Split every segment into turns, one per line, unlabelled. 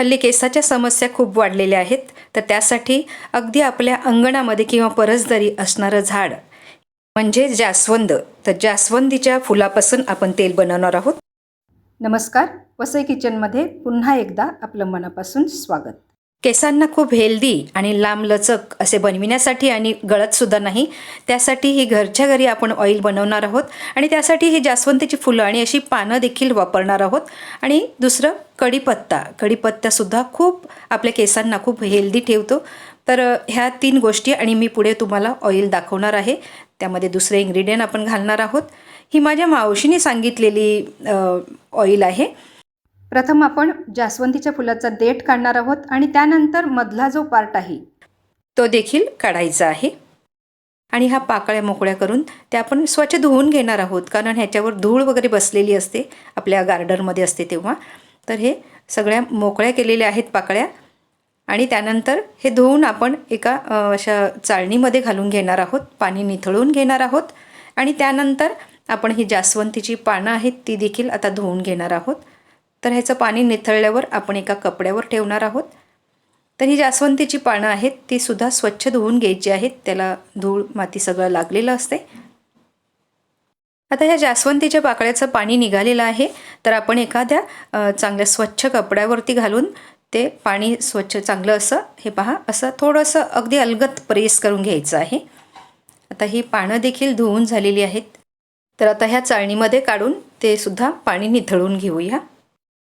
हल्ली केसाच्या समस्या खूप वाढलेल्या आहेत. तर त्यासाठी अगदी आपल्या अंगणामध्ये किंवा परसदरी असणारं झाड म्हणजे जास्वंद. तर जास्वंदीच्या फुलापासून आपण तेल बनवणार आहोत. नमस्कार. वसई किचनमध्ये पुन्हा एकदा आपलं मनापासून स्वागत. केसांना खूप हेल्दी आणि लांबलचक असे बनविण्यासाठी आणि गळतसुद्धा नाही त्यासाठी ही घरच्या घरी आपण ऑइल बनवणार आहोत. आणि त्यासाठी ही जास्वंदीची फुलं आणि अशी पानं देखील वापरणार आहोत. आणि दुसरं कढीपत्ता. कढीपत्तासुद्धा खूप आपल्या केसांना खूप हेल्दी ठेवतो. तर ह्या तीन गोष्टी आणि मी पुढे तुम्हाला ऑइल दाखवणार आहे. त्यामध्ये दुसरे इन्ग्रेडियंट आपण घालणार आहोत. ही माझ्या मावशीने सांगितलेली ऑइल आहे. प्रथम आपण जास्वंदीच्या फुलाचा देठ काढणार आहोत आणि त्यानंतर मधला जो पार्ट आहे तो देखील काढायचा आहे. आणि ह्या पाकळ्या मोकळ्या करून त्या आपण स्वच्छ धुवून घेणार आहोत कारण ह्याच्यावर धूळ वगैरे बसलेली असते आपल्या गार्डनमध्ये असते तेव्हा. तर हे सगळ्या मोकळ्या केलेल्या आहेत पाकळ्या. आणि त्यानंतर हे धुवून आपण एका अशा चाळणीमध्ये घालून घेणार आहोत पाणी निथळून घेणार आहोत. आणि त्यानंतर आपण ही जास्वंतीची पानं आहेत ती देखील आता धुवून घेणार आहोत. तर ह्याचं पाणी निथळल्यावर आपण एका कपड्यावर ठेवणार आहोत. तर ही जास्वंतीची पानं आहेत ती सुद्धा स्वच्छ धुवून घ्यायची आहेत. त्याला धूळ माती सगळं लागलेलं असते. आता ह्या जास्वंतीच्या पाकळ्याचं पाणी निघालेलं आहे. तर आपण एखाद्या चांगल्या स्वच्छ कपड्यावरती घालून ते पाणी स्वच्छ चांगलं असं हे पहा असं थोडंसं अगदी अलगत प्रेस करून घ्यायचं आहे. आता ही पानं देखील धुवून झालेली आहेत. तर आता ह्या चाळणीमध्ये काढून ते सुद्धा पाणी निथळून घेऊया.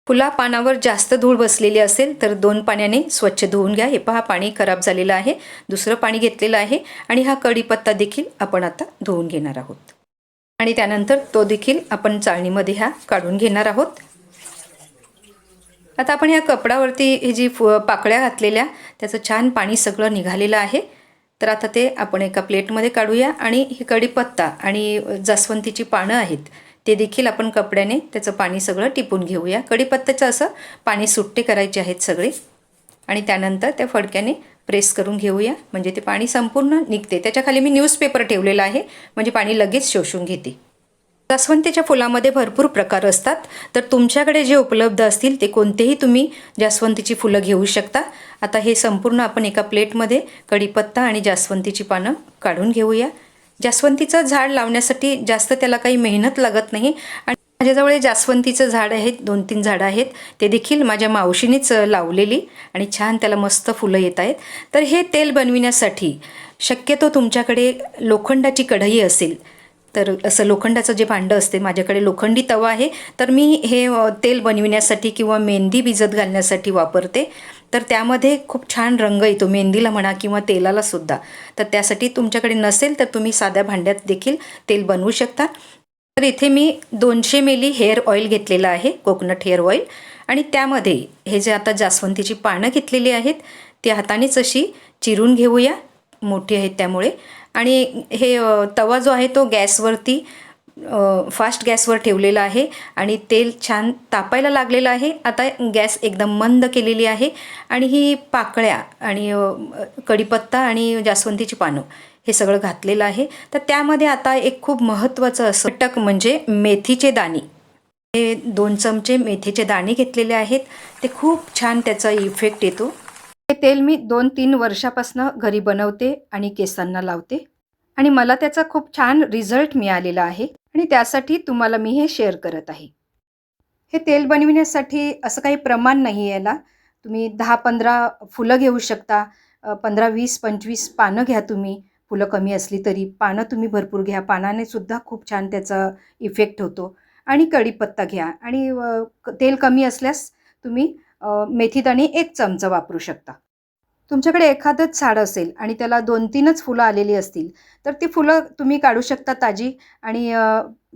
फुला पानावर जास्त धूळ बसलेली असेल तर दोन पाण्याने स्वच्छ धुवून घ्या. हे पहा पाणी खराब झालेलं आहे. दुसरं पाणी घेतलेलं आहे आणि हा कढीपत्ता देखील आपण आता धुवून घेणार आहोत. आणि त्यानंतर तो देखील आपण चाळणीमध्ये ह्या काढून घेणार आहोत. आता आपण ह्या कपडावरती हे जी फु पाकळ्या घातलेल्या त्याचं छान पाणी सगळं निघालेलं आहे. तर आता ते आपण एका प्लेटमध्ये काढूया आणि हे कढीपत्ता आणि जास्वंतीची पानं आहेत ते देखील आपण कपड्याने त्याचं पाणी सगळं टिपून घेऊया. कढीपत्त्याचं असं पाणी सुट्टे करायचे आहेत सगळे. आणि त्यानंतर त्या फडक्याने प्रेस करून घेऊया. म्हणजे ते पाणी संपूर्ण निघते. त्याच्याखाली मी न्यूजपेपर ठेवलेला आहे. म्हणजे पाणी लगेच शोषून घेते. जास्वंतीच्या फुलामध्ये भरपूर प्रकार असतात. तर तुमच्याकडे जे उपलब्ध असतील ते कोणतेही तुम्ही जास्वंतीची फुलं घेऊ शकता. आता हे संपूर्ण आपण एका प्लेटमध्ये कढीपत्ता आणि जास्वंतीची पानं काढून घेऊया. जास्वंतीचं झाड लावण्यासाठी जास्त त्याला काही मेहनत लागत नाही. आणि माझ्याजवळ हे जास्वंतीचं झाड आहे दोन तीन झाडं आहेत ते देखील माझ्या मावशीनेच लावलेली आणि छान त्याला मस्त फुलं येत आहेत. तर हे तेल बनविण्यासाठी शक्यतो तुमच्याकडे लोखंडाची कढई असेल तर असं लोखंडाचं जे भांडं असते माझ्याकडे लोखंडी तवा आहे तर मी हे तेल बनविण्यासाठी किंवा मेहंदी भिजत घालण्यासाठी वापरते. तर त्यामध्ये खूप छान रंग येतो. मेहंदीला म्हणा किंवा तेलाला सुद्धा. तर त्यासाठी तुमच्याकडे नसेल तर तुम्ही साध्या भांड्यात देखील तेल बनवू शकता. तर इथे मी दोनशे मिली हेअर ऑइल घेतलेलं आहे कोकोनट हेअर ऑइल. आणि त्यामध्ये हे जे आता जास्वंतीची पानं घेतलेली आहेत ती हातानेच अशी चिरून घेऊया. मोठी आहेत त्यामुळे. आणि हे तवा जो आहे तो गॅसवरती फास्ट गॅसवर ठेवलेलं आहे आणि तेल छान तापायला लागलेलं आहे. आता गॅस एकदम मंद केलेली आहे आणि ही पाकळ्या आणि कढीपत्ता आणि जास्वंदीची पानं हे सगळं घातलेलं आहे. तर त्यामध्ये आता एक खूप महत्त्वाचं असं घटक म्हणजे मेथीचे दाणे. हे दोन चमचे मेथीचे दाणे घेतलेले आहेत. ते खूप छान त्याचा इफेक्ट येतो. हे तेल मी दोन तीन वर्षापासून घरी बनवते आणि केसांना लावते. आणि मला त्याचा खूप छान रिझल्ट मिळालेला आहे आणि त्यासाठी तुम्हाला मी हे शेअर करत आहे. हे तेल बनविण्यासाठी असं काही प्रमाण नाही आहे याला. तुम्ही दहा पंधरा फुलं घेऊ शकता पंधरा वीस पंचवीस पानं घ्या तुम्ही. फुलं कमी असली तरी पानं तुम्ही भरपूर घ्या. पानाने सुद्धा खूप छान त्याचा इफेक्ट होतो. आणि कढीपत्ता घ्या. आणि तेल कमी असल्यास तुम्ही अ, मेथीदाणे एक चमचा वापरू शकता. तुमच्याकडे एखादंच झाड असेल आणि त्याला दोन तीनच फुलं आलेली असतील तर ती फुलं तुम्ही काढू शकता ताजी आणि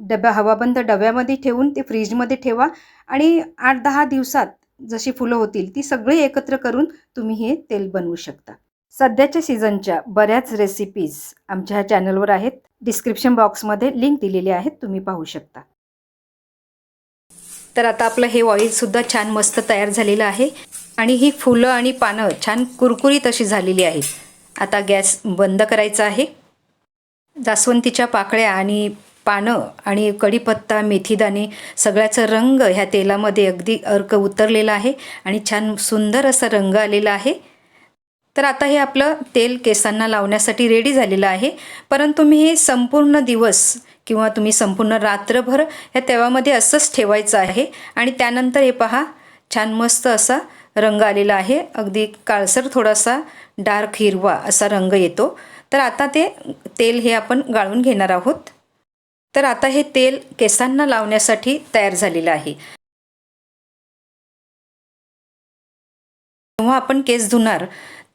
डब्या हवाबंद डब्यामध्ये ठेवून ते फ्रीजमध्ये ठेवा आणि आठ दहा दिवसात जशी फुलं होतील ती सगळी एकत्र करून तुम्ही हे तेल बनवू शकता. सध्याच्या सीझनच्या बऱ्याच रेसिपीज आमच्या ह्या चॅनलवर आहेत. डिस्क्रिप्शन बॉक्समध्ये लिंक दिलेली आहेत तुम्ही पाहू शकता. तर आता आपलं हे ऑइलसुद्धा छान मस्त तयार झालेलं आहे. आणि ही फुलं आणि पानं छान कुरकुरीत अशी झालेली आहेत. आता गॅस बंद करायचा आहे. जास्वंतीच्या पाकळ्या आणि पानं आणि कढीपत्ता मेथीदाणे सगळ्याचा रंग ह्या तेलामध्ये अगदी अर्क उतरलेला आहे आणि छान सुंदर असा रंग आलेला आहे. तर आता हे आपलं तेल केसांना लावण्यासाठी रेडी झालेलं आहे. परंतु मी हे संपूर्ण दिवस किंवा तुम्ही संपूर्ण रात्रभर ह्या तेव्हामध्ये असंच ठेवायचं आहे. आणि त्यानंतर हे पहा छान मस्त असा रंग आलेला आहे. अगदी काळसर थोडासा डार्क हिरवा असा रंग येतो. तर आता ते तेल हे आपण गाळून घेणार आहोत. तर आता हे तेल केसांना लावण्यासाठी तयार झालेलं आहे. जेव्हा आपण केस धुणार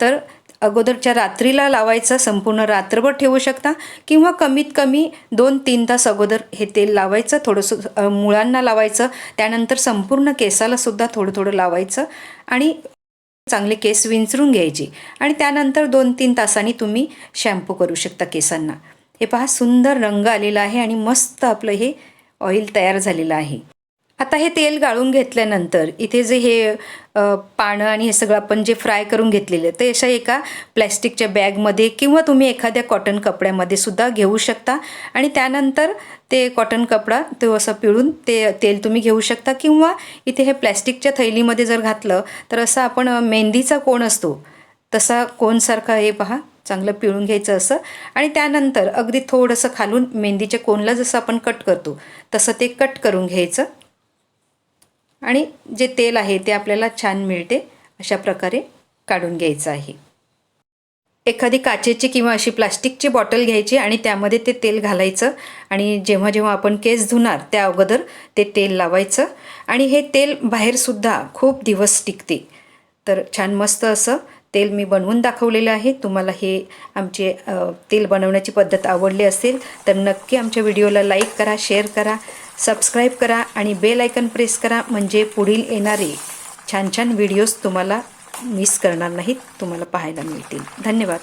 तर अगोदरच्या रात्रीला लावायचं संपूर्ण रात्रभर ठेवू शकता? किंवा कमीत कमी दोन तीन तास अगोदर हे तेल लावायचं थोडंसं मुळांना लावायचं त्यानंतर संपूर्ण केसालासुद्धा थोडं थोडं लावायचं आणि चांगले केस विंचरून घ्यायची. आणि त्यानंतर दोन तीन तासांनी तुम्ही शॅम्पू करू शकता केसांना. हे पहा सुंदर रंग आलेला आहे आणि मस्त आपलं हे ऑइल तयार झालेलं आहे. आता हे तेल गाळून घेतल्यानंतर इथे जे हे पानं आणि हे सगळं आपण जे फ्राय करून घेतलेलं ते अशा एका प्लॅस्टिकच्या बॅगमध्ये किंवा तुम्ही एखाद्या कॉटन कपड्यामध्ये सुद्धा घेऊ शकता. आणि त्यानंतर ते कॉटन कपडा तो असं पिळून ते तेल तुम्ही घेऊ शकता. किंवा इथे हे प्लॅस्टिकच्या थैलीमध्ये जर घातलं तर असं आपण मेहंदीचा कोण असतो तसा कोणसारखा हे पहा चांगलं पिळून घ्यायचं असं. आणि त्यानंतर अगदी थोडंसं खालून मेहंदीच्या कोनला जसं आपण कट करतो तसं ते कट करून घ्यायचं. आणि जे तेल आहे ते आपल्याला छान मिळते अशा प्रकारे काढून घ्यायचं आहे. एखादी काचेची किंवा अशी प्लास्टिकची बॉटल घ्यायची आणि त्यामध्ये ते तेल घालायचं आणि जेव्हा जेव्हा आपण केस धुणार त्या अगोदर ते तेल लावायचं आणि हे तेल बाहेरसुद्धा खूप दिवस टिकते. तर छान मस्त असं तेल मी बनवून दाखवलेलं आहे. तुम्हाला हे आमचे तेल बनवण्याची पद्धत आवडली असेल तर नक्की आमच्या व्हिडिओला लाईक करा शेअर करा सबस्क्राईब करा आणि बेल आयकन प्रेस करा म्हणजे पुढील येणारे छान छान व्हिडिओज तुम्हाला मिस करणार नाहीत तुम्हाला पाहायला मिळतील. धन्यवाद.